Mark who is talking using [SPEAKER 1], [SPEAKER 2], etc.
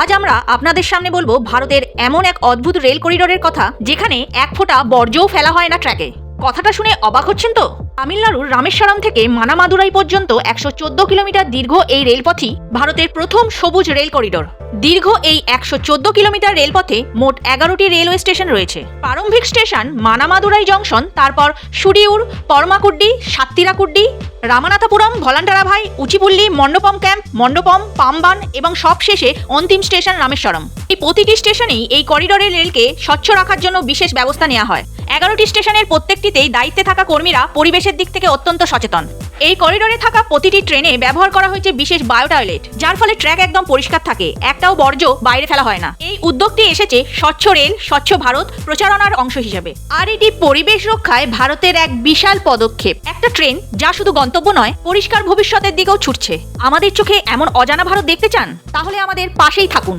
[SPEAKER 1] আজ আমরা আপনাদের সামনে বলব ভারতের এমন এক অদ্ভুত রেল করিডোরের কথা, যেখানে এক ফোঁটা বর্জ্যও ফেলা হয় না ট্র্যাকে। কথাটা শুনে অবাক হচ্ছেন তো? তামিলনাড়ুর রামেশ্বরম থেকে মানামাদুরাই পর্যন্ত একশো চোদ্দ কিলোমিটার দীর্ঘ এই রেলপথই ভারতের প্রথম সবুজ রেল করিডোর। দীর্ঘ এই একশো চোদ্দ কিলোমিটার রেলপথে মোট এগারোটি রেলওয়ে স্টেশন রয়েছে। প্রারম্ভিক স্টেশন মানামাদুরাই জংশন, তারপর সুডিউর, পরমাকুড্ডি সাত্তিরাকুড্ডি রামানাথপুরম ভলান্টারাভাই উচিপুল্লি মণ্ডপম ক্যাম্প, মণ্ডপম, পামবান এবং সব শেষে অন্তিম স্টেশন রামেশ্বরম। এই প্রতিটি স্টেশনেই এই করিডোরের রেলকে স্বচ্ছ রাখার জন্য বিশেষ ব্যবস্থা নেওয়া হয়। এগারোটি স্টেশনের প্রত্যেকটিতেই দায়িত্বে থাকা কর্মীরা পরিবেশের দিক থেকে অত্যন্ত সচেতন। এই করিডোরে থাকা প্রতিটি ট্রেনে ব্যবহার করা হয়েছে বিশেষ বায়ো টয়লেট যার ফলে ট্র্যাক একদম পরিষ্কার থাকে, একটাও বর্জ্য বাইরে ফেলা হয় না। এই উদ্যোগটি এসেছে স্বচ্ছ রেল, স্বচ্ছ ভারত প্রচারণার অংশ হিসেবে। আর এটি পরিবেশ রক্ষায় ভারতের এক বিশাল পদক্ষেপ। একটা ট্রেন, যা শুধু গন্তব্য নয়, পরিষ্কার ভবিষ্যতের দিকেও ছুটছে। আমাদের চোখে এমন অজানা ভারত দেখতে চান? তাহলে আমাদের পাশেই থাকুন।